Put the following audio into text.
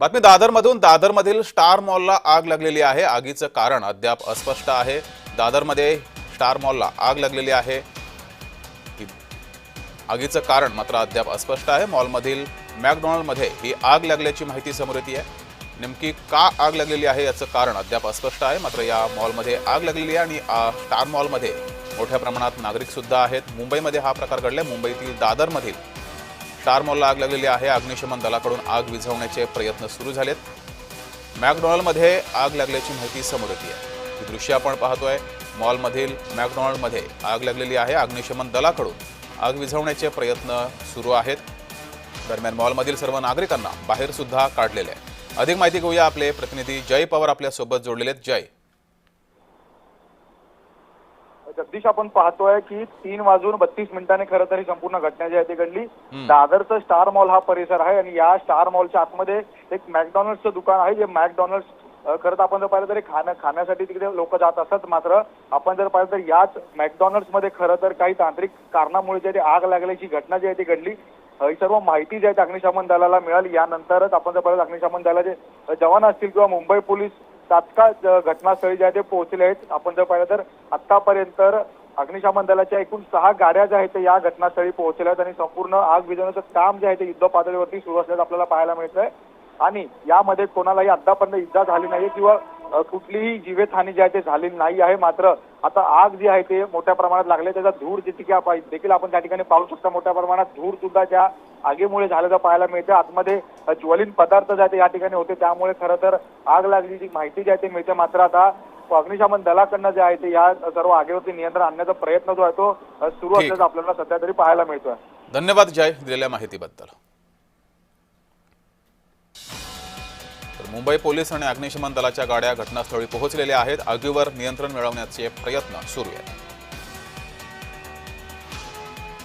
बातमी दादरमधून. दादरमधील स्टार मॉलला आग लागलेली आहे. आगीचं कारण अद्याप अस्पष्ट आहे. दादरमध्ये स्टार मॉलला आग लागलेली आहे. आगीचं कारण मात्र अद्याप अस्पष्ट आहे. मॉलमधील मॅकडॉनल्डमध्ये ही आग लागल्याची माहिती समोर येते आहे. नेमकी का आग लागलेली आहे याचं कारण अद्याप अस्पष्ट आहे. मात्र या मॉलमध्ये आग लागलेली आहे आणि आ, स्टार मॉलमध्ये मोठ्या प्रमाणात नागरिक सुद्धा आहेत. मुंबईमध्ये हा प्रकार घडला मुंबईतील दादरमधील स्टार मॉलला आग लागलेली आहे. अग्निशमन दलाकडून आग विझवण्याचे प्रयत्न सुरू झालेत. मॅकडॉनल्डमध्ये आग लागल्याची माहिती समोर येते आहे. ही दृश्य आपण पाहतोय. मॉलमधील मॅकडॉनल्डमध्ये आग लागलेली आहे. अग्निशमन दलाकडून आग विझवण्याचे प्रयत्न सुरू आहेत. दरम्यान मॉलमधील सर्व नागरिकांना बाहेरसुद्धा काढलेले आहे. अधिक माहिती घेऊया आपले प्रतिनिधी जय पवार आपल्यासोबत जोडलेले आहेत. जय. जगदीश आपण पाहतोय की तीन वाजून बत्तीस मिनिटांनी खरं तर ही संपूर्ण घटना जी आहे ती घडली. दादरचं स्टार मॉल हा परिसर आहे आणि या स्टार मॉलच्या आतमध्ये एक मॅकडॉनल्ड्सचं दुकान आहे. जे मॅकडॉनल्ड्स खरं तर आपण जर पाहिलं तरी खाणं खाण्यासाठी तिकडे लोक जात असतात मात्र आपण जर पाहिलं तर याच मॅकडॉनल्ड्समध्ये खरं तर काही तांत्रिक कारणामुळे जी आग लागल्याची घटना जी आहे ती घडली. ही सर्व माहिती जी आहे ती अग्निशमन दलाला मिळाली. यानंतरच आपण जर पाहिलं अग्निशमन दलाचे जवान असतील किंवा मुंबई पोलीस तात्काळ घटनास्थळी जे आहे ते पोहोचले आहेत आपण जर पाहिलं तर आतापर्यंत अग्निशमन दलाच्या एकूण सहा गाड्या ज्या आहेत या घटनास्थळी पोहोचल्या आहेत आणि संपूर्ण आग विजवण्याचं काम जे आहे ते युद्ध पातळीवरती सुरू असल्याचं आपल्याला पाहायला मिळतंय. आणि यामध्ये कोणालाही आतापर्यंत इजा झाली नाहीये किंवा कुठलीही जीवितहानी जी आहे ते झालेली नाही आहे. मात्र आता आग जी आहे ते मोठ्या प्रमाणात लागले त्याचा धूर जिथे की देखील आपण त्या ठिकाणी पाहू शकता. मोठ्या प्रमाणात धूर सुद्धा त्या आगीमुळे झालेलं पाहायला मिळते. आतमध्ये ज्वलिन पदार्थ जे आहे ते या ठिकाणी होते त्यामुळे खरं तर आग लागलीची माहिती जी आहे ते मिळते मात्र आता अग्निशमन दलाकडनं जे आहे ते या सर्व आगीवरती नियंत्रण आणण्याचा प्रयत्न जो आहे तो सुरू. असल्याचं आपल्याला सध्या तरी पाहायला मिळतोय. धन्यवाद जय दिलेल्या माहितीबद्दल. तर मुंबई पोलीस आणि अग्निशमन दलाच्या गाड्या घटनास्थळी पोहोचलेल्या आहेत. आगीवर नियंत्रण मिळवण्याचे प्रयत्न सुरू आहेत.